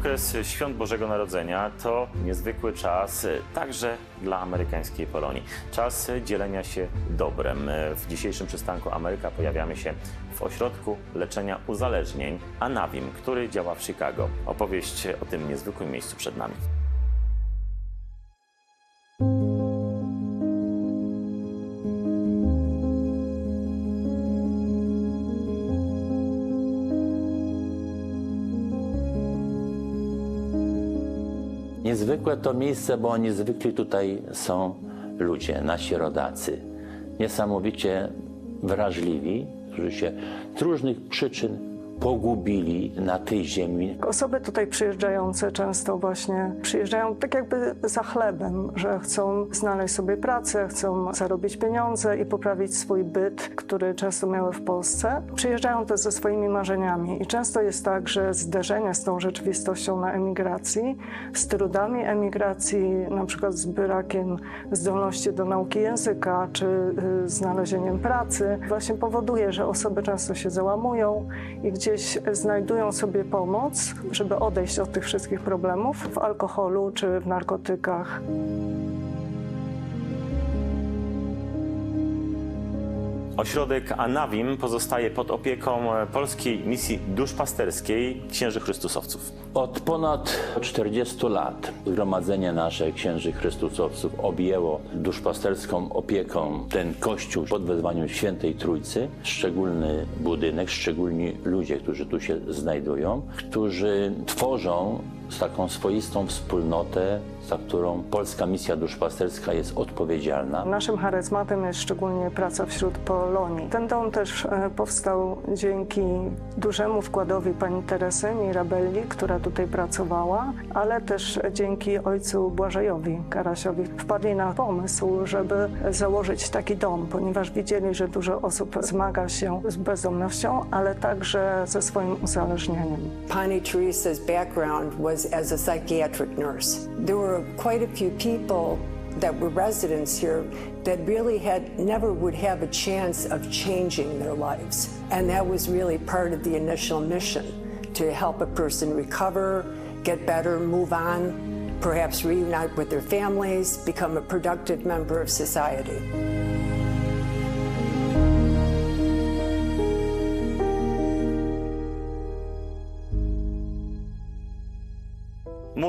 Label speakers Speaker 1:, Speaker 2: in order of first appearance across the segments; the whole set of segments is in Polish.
Speaker 1: Okres Świąt Bożego Narodzenia to niezwykły czas e, także dla amerykańskiej Polonii. Czas dzielenia się dobrem. W dzisiejszym przystanku Ameryka pojawiamy się w ośrodku leczenia uzależnień Anavim, który działa w Chicago. Opowieść o tym niezwykłym miejscu przed nami.
Speaker 2: Niezwykłe to miejsce, bo niezwykli tutaj są ludzie, nasi rodacy. Niesamowicie wrażliwi, którzy się z różnych przyczyn pogubili na tej ziemi.
Speaker 3: Osoby tutaj przyjeżdżające często właśnie przyjeżdżają tak jakby za chlebem, że chcą znaleźć sobie pracę, chcą zarobić pieniądze i poprawić swój byt, który często miały w Polsce. Przyjeżdżają też ze swoimi marzeniami i często jest tak, że zderzenie z tą rzeczywistością na emigracji, z trudami emigracji, na przykład z brakiem zdolności do nauki języka czy y, znalezieniem pracy, właśnie powoduje, że osoby często się załamują i gdzieś znajdują sobie pomoc, żeby odejść od tych wszystkich problemów w alkoholu czy w narkotykach.
Speaker 1: Ośrodek Anavim pozostaje pod opieką e, Polskiej Misji Duszpasterskiej Księży Chrystusowców.
Speaker 2: Od ponad 40 lat zgromadzenie nasze księży Chrystusowców objęło duszpasterską opieką ten kościół pod wezwaniem Świętej Trójcy. Szczególny budynek, szczególni ludzie, którzy tu się znajdują, którzy tworzą z taką swoistą wspólnotę, za którą Polska Misja Duszpasterska jest odpowiedzialna.
Speaker 3: Naszym charyzmatem jest szczególnie praca wśród Polonii. Ten dom też e, powstał dzięki dużemu wkładowi pani Teresy Mirabelli, która tutaj pracowała, ale też dzięki ojcu Błażejowi Karasiowi. Wpadli na pomysł, żeby założyć taki dom, ponieważ widzieli, że dużo osób zmaga się z bezdomnością, ale także ze swoim uzależnieniem.
Speaker 4: Pani Teresa's background was as a psychiatric nurse. There were quite a few people that were residents here that really had never would have a chance of changing their lives. And that was really part of the initial mission to help a person recover, get better, move on, perhaps reunite with their families, become a productive member of society.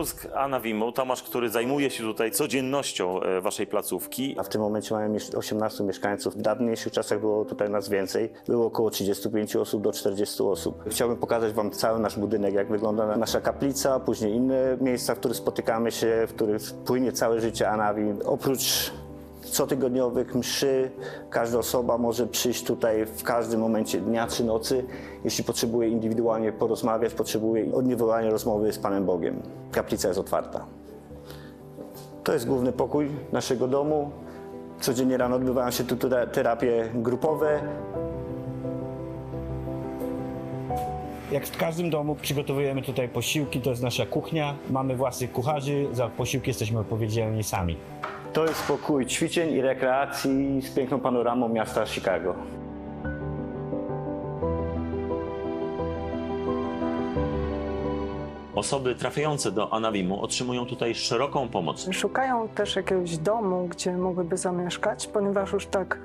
Speaker 1: Mózg Anavimu, Tomasz, który zajmuje się tutaj codziennością e, waszej placówki.
Speaker 5: A w tym momencie mamy miesz- 18 mieszkańców. W dawniejszych czasach było tutaj nas więcej. Było około 35 osób do 40 osób. Chciałbym pokazać Wam cały nasz budynek, jak wygląda nasza kaplica, później inne miejsca, w których spotykamy się, w których płynie całe życie Anawi. Oprócz cotygodniowych mszy, każda osoba może przyjść tutaj w każdym momencie dnia czy nocy, jeśli potrzebuje indywidualnie porozmawiać, potrzebuje odniewowania rozmowy z Panem Bogiem. Kaplica jest otwarta. To jest główny pokój naszego domu. Codziennie rano odbywają się tu te- terapie grupowe.
Speaker 6: Jak w każdym domu przygotowujemy tutaj posiłki, to jest nasza kuchnia. Mamy własnych kucharzy, za posiłki jesteśmy odpowiedzialni sami.
Speaker 5: To jest pokój ćwiczeń i rekreacji z piękną panoramą miasta Chicago.
Speaker 1: Osoby trafiające do Anavimu otrzymują tutaj szeroką pomoc.
Speaker 3: Szukają też jakiegoś domu, gdzie mogłyby zamieszkać, ponieważ już tak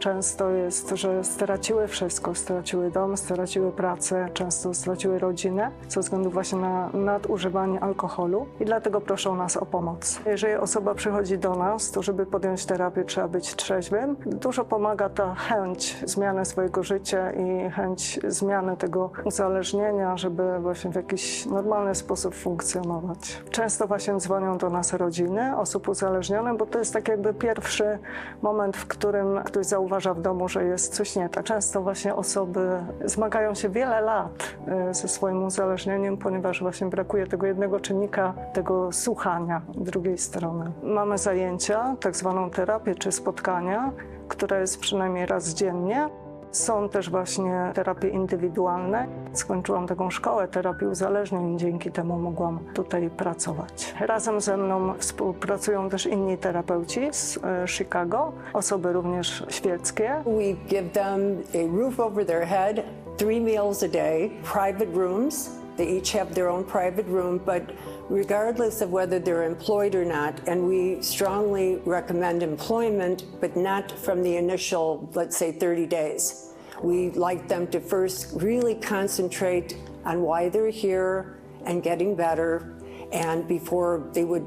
Speaker 3: często jest, że straciły wszystko. Straciły dom, straciły pracę, często straciły rodzinę ze względu właśnie na nadużywanie alkoholu i dlatego proszą nas o pomoc. Jeżeli osoba przychodzi do nas, to żeby podjąć terapię trzeba być trzeźwym. Dużo pomaga ta chęć zmiany swojego życia i chęć zmiany tego uzależnienia, żeby właśnie w jakiś normalny sposób funkcjonować. Często właśnie dzwonią do nas rodziny osób uzależnionych, bo to jest tak jakby pierwszy moment, w którym ktoś zauważa w domu, że jest coś nie tak. Często właśnie osoby zmagają się wiele lat y, ze swoim uzależnieniem, ponieważ właśnie brakuje tego jednego czynnika, tego słuchania drugiej strony. Mamy zajęcia, tak zwaną terapię czy spotkania, które jest przynajmniej raz dziennie. Są też właśnie terapie indywidualne. Skończyłam taką szkołę terapii uzależnień, dzięki temu mogłam tutaj pracować. Razem ze mną współpracują też inni terapeuci z e, Chicago, osoby również świeckie.
Speaker 4: We give them a roof over their head, three meals a day, private rooms. They each have their own private room, but regardless of whether they're employed or not, and we strongly recommend employment, but not from the initial, let's say, 30 days. We like them to first really concentrate on why they're here and getting better, and before they would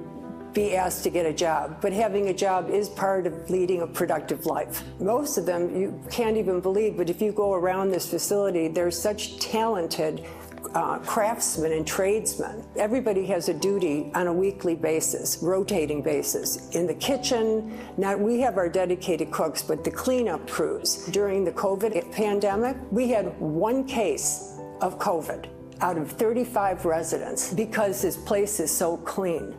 Speaker 4: be asked to get a job. But having a job is part of leading a productive life. Most of them you can't even believe, but if you go around this facility, there's such talented uh, craftsmen and tradesmen. Everybody has a duty on a weekly basis, rotating basis. In the kitchen, now we have our dedicated cooks, but the cleanup crews. During the COVID pandemic, we had one case of COVID out of 35 residents because this place is so clean.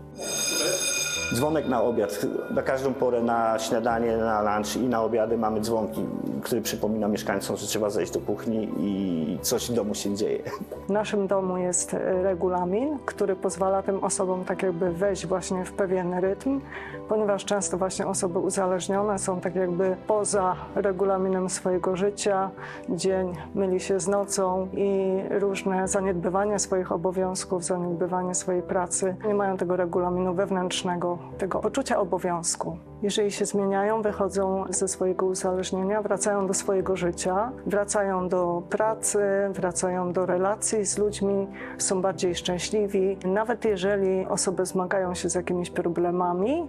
Speaker 5: Dzwonek na obiad. Na każdą porę, na śniadanie, na lunch i na obiady mamy dzwonki, który przypomina mieszkańcom, że trzeba zejść do kuchni i coś w domu się dzieje.
Speaker 3: W naszym domu jest regulamin, który pozwala tym osobom tak jakby wejść właśnie w pewien rytm, ponieważ często właśnie osoby uzależnione są tak jakby poza regulaminem swojego życia. Dzień myli się z nocą i różne zaniedbywanie swoich obowiązków, zaniedbywanie swojej pracy nie mają tego regulaminu wewnętrznego, tego poczucia obowiązku. Jeżeli się zmieniają, wychodzą ze swojego uzależnienia, wracają do swojego życia, wracają do pracy, wracają do relacji z ludźmi, są bardziej szczęśliwi. Nawet jeżeli osoby zmagają się z jakimiś problemami,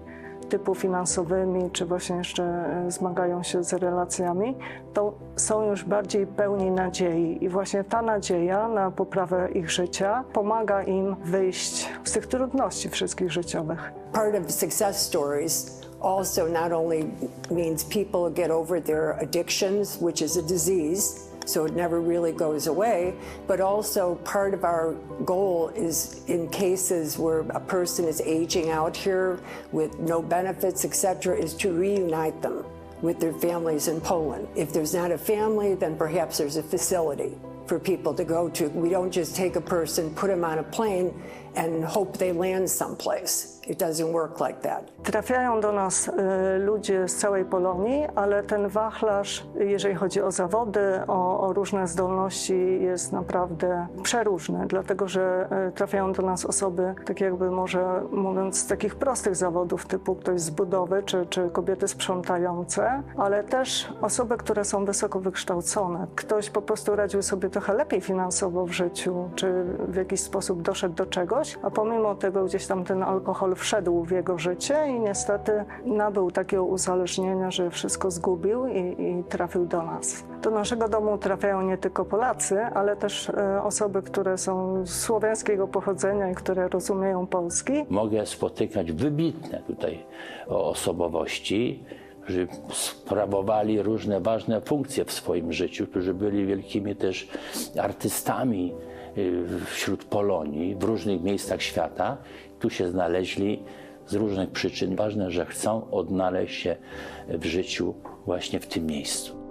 Speaker 3: typu finansowymi, czy właśnie jeszcze e, zmagają się z relacjami, to są już bardziej pełni nadziei. I właśnie ta nadzieja na poprawę ich życia pomaga im wyjść z tych trudności wszystkich życiowych.
Speaker 4: part of success stories also not only means people get over their addictions, which is a disease, so it never really goes away, but also part of our goal is in cases where a person is aging out here with no benefits, etc., is to reunite them with their families in Poland. If there's not a family, then perhaps there's a facility for people to go to. We don't just take a person, put them on a plane, and hope they land someplace. It doesn't work like that.
Speaker 3: Trafiają do nas e, ludzie z całej Polonii, ale ten wachlarz, jeżeli chodzi o zawody, o, o różne zdolności, jest naprawdę przeróżny, dlatego że e, trafiają do nas osoby, tak jakby może mówiąc, z takich prostych zawodów, typu ktoś z budowy, czy, czy kobiety sprzątające, ale też osoby, które są wysoko wykształcone. Ktoś po prostu radził sobie trochę lepiej finansowo w życiu, czy w jakiś sposób doszedł do czegoś, a pomimo tego gdzieś tam ten alkohol wszedł w jego życie i niestety nabył takiego uzależnienia, że wszystko zgubił i, i trafił do nas. Do naszego domu trafiają nie tylko Polacy, ale też e, osoby, które są słowiańskiego pochodzenia i które rozumieją polski.
Speaker 2: Mogę spotykać wybitne tutaj osobowości, którzy sprawowali różne ważne funkcje w swoim życiu, którzy byli wielkimi też artystami wśród Polonii w różnych miejscach świata. Tu się znaleźli z różnych przyczyn. Ważne, że chcą odnaleźć się w życiu właśnie w tym miejscu.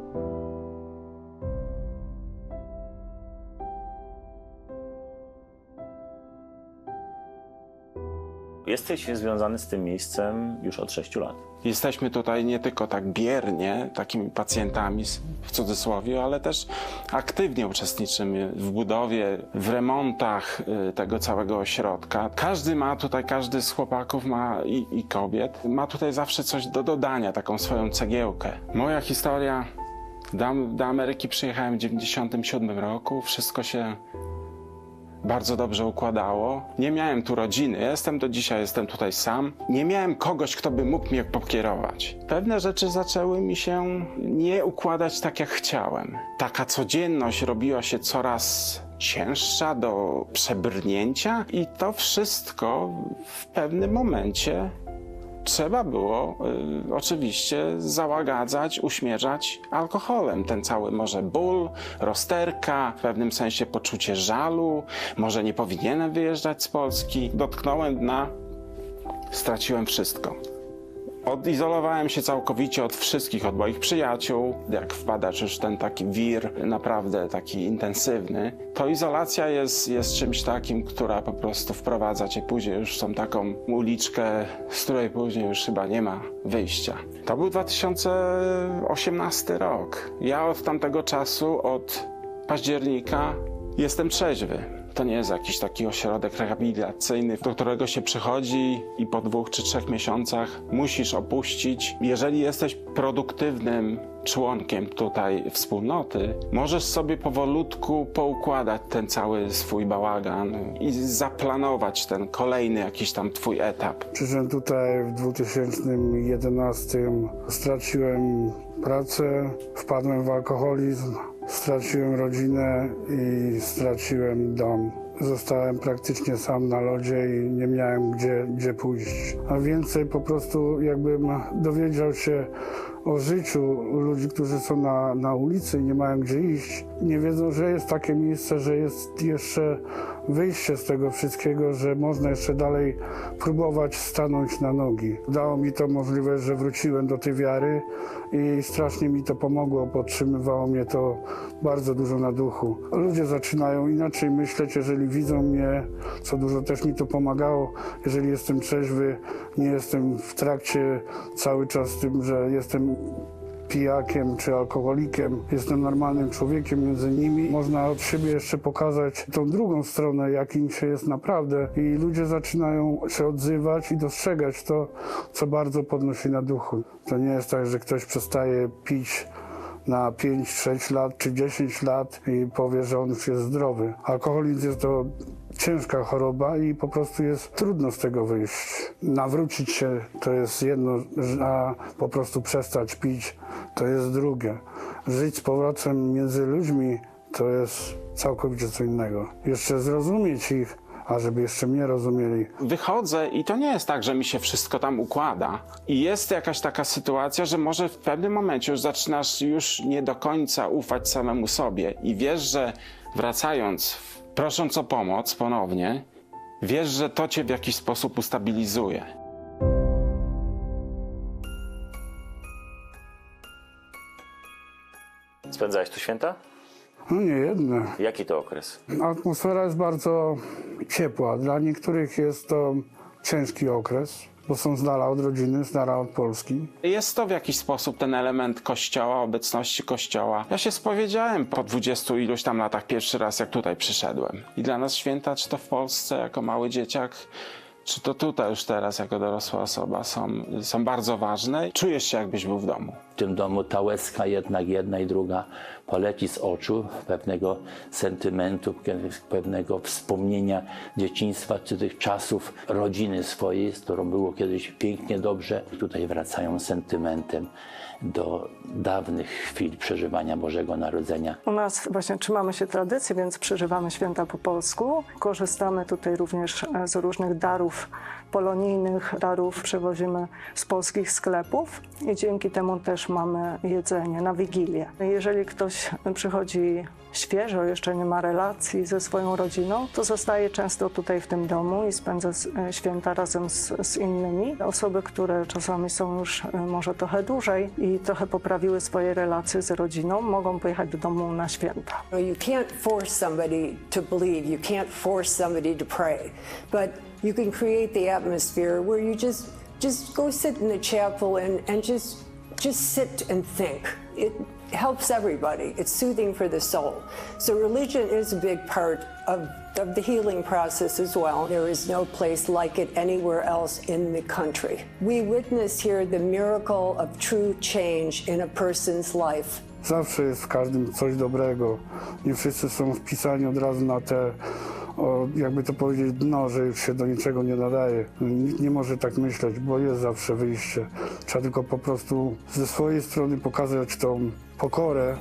Speaker 1: Jesteś związany z tym miejscem już od 6 lat.
Speaker 7: Jesteśmy tutaj nie tylko tak biernie, takimi pacjentami w cudzysłowie, ale też aktywnie uczestniczymy w budowie, w remontach y, tego całego ośrodka. Każdy ma tutaj, każdy z chłopaków ma i, i kobiet, ma tutaj zawsze coś do dodania, taką swoją cegiełkę. Moja historia, do, do Ameryki przyjechałem w 97 roku, wszystko się bardzo dobrze układało. Nie miałem tu rodziny, jestem do dzisiaj, jestem tutaj sam. Nie miałem kogoś, kto by mógł mnie pokierować. Pewne rzeczy zaczęły mi się nie układać tak, jak chciałem. Taka codzienność robiła się coraz cięższa do przebrnięcia i to wszystko w pewnym momencie trzeba było y, oczywiście załagadzać, uśmierzać alkoholem. Ten cały może ból, rozterka, w pewnym sensie poczucie żalu, może nie powinienem wyjeżdżać z Polski. Dotknąłem dna, straciłem wszystko. Odizolowałem się całkowicie od wszystkich, od moich przyjaciół. Jak wpadasz już w ten taki wir, naprawdę taki intensywny, to izolacja jest, jest czymś takim, która po prostu wprowadza cię później już tą taką uliczkę, z której później już chyba nie ma wyjścia. To był 2018 rok. Ja od tamtego czasu, od października, jestem trzeźwy. To nie jest jakiś taki ośrodek rehabilitacyjny, do którego się przychodzi i po dwóch czy trzech miesiącach musisz opuścić. Jeżeli jesteś produktywnym członkiem tutaj wspólnoty, możesz sobie powolutku poukładać ten cały swój bałagan i zaplanować ten kolejny jakiś tam twój etap.
Speaker 8: Przyszedłem tutaj w 2011, straciłem pracę, wpadłem w alkoholizm, straciłem rodzinę i straciłem dom. Zostałem praktycznie sam na lodzie i nie miałem gdzie, gdzie pójść. A więcej po prostu jakbym dowiedział się o życiu ludzi, którzy są na, na ulicy i nie mają gdzie iść. Nie wiedzą, że jest takie miejsce, że jest jeszcze wyjście z tego wszystkiego, że można jeszcze dalej próbować stanąć na nogi. Dało mi to możliwość, że wróciłem do tej wiary i strasznie mi to pomogło, podtrzymywało mnie to bardzo dużo na duchu. Ludzie zaczynają inaczej myśleć, jeżeli widzą mnie, co dużo też mi to pomagało, jeżeli jestem trzeźwy, nie jestem w trakcie cały czas tym, że jestem pijakiem czy alkoholikiem. Jestem normalnym człowiekiem między nimi. Można od siebie jeszcze pokazać tą drugą stronę, jakim się jest naprawdę i ludzie zaczynają się odzywać i dostrzegać to, co bardzo podnosi na duchu. To nie jest tak, że ktoś przestaje pić na 5, 6 lat czy 10 lat i powie, że on już jest zdrowy. Alkoholizm jest to ciężka choroba i po prostu jest trudno z tego wyjść. Nawrócić się to jest jedno, a po prostu przestać pić to jest drugie. Żyć z powrotem między ludźmi to jest całkowicie co innego. Jeszcze zrozumieć ich, a żeby jeszcze mnie rozumieli,
Speaker 7: Wychodzę i to nie jest tak, że mi się wszystko tam układa. I jest jakaś taka sytuacja, że może w pewnym momencie już zaczynasz już nie do końca ufać samemu sobie i wiesz, że wracając, prosząc o pomoc ponownie, wiesz, że to cię w jakiś sposób ustabilizuje.
Speaker 1: Spędzałeś tu święta?
Speaker 8: no nie jedne.
Speaker 1: Jaki to okres?
Speaker 8: Atmosfera jest bardzo ciepła. Dla niektórych jest to ciężki okres, bo są z dala od rodziny, z dala od Polski.
Speaker 7: Jest to w jakiś sposób ten element kościoła, obecności kościoła. Ja się spowiedziałem po dwudziestu iluś tam latach pierwszy raz, jak tutaj przyszedłem. I dla nas święta, czy to w Polsce jako mały dzieciak, czy to tutaj już teraz jako dorosła osoba, są, są bardzo ważne. Czujesz się, jakbyś był w domu.
Speaker 2: W tym domu ta łezka jednak jedna i druga poleci z oczu, pewnego sentymentu, pewnego wspomnienia dzieciństwa, czy tych czasów rodziny swojej, z którą było kiedyś pięknie, dobrze. Tutaj wracają sentymentem do dawnych chwil przeżywania Bożego Narodzenia.
Speaker 3: U nas właśnie trzymamy się tradycji, więc przeżywamy święta po polsku. Korzystamy tutaj również z różnych darów polonijnych, darów przewozimy z polskich sklepów i dzięki temu też mamy jedzenie na Wigilię. Jeżeli ktoś przychodzi świeżo, jeszcze nie ma relacji ze swoją rodziną, to zostaje często tutaj w tym domu i spędza święta razem z, z innymi. Osoby, które czasami są już e, może trochę dłużej i trochę poprawiły swoje relacje z rodziną, mogą pojechać do domu na święta.
Speaker 4: You can't force somebody to believe, you can't force somebody to pray, but you can create the atmosphere where you just just go sit in the chapel and, and just just sit and think. It helps everybody. It's soothing for the soul. So religion is a big part of, of the healing process as well. There is no place like it anywhere else in the country. We witness here the miracle of true change in a person's life.
Speaker 8: Zawsze jest w każdym coś dobrego. Nie wszyscy są wpisani od razu na te, o, jakby to powiedzieć, dno, że już się do niczego nie nadaje. Nikt nie może tak myśleć, bo jest zawsze wyjście. Trzeba tylko po prostu ze swojej strony pokazać tą pokorę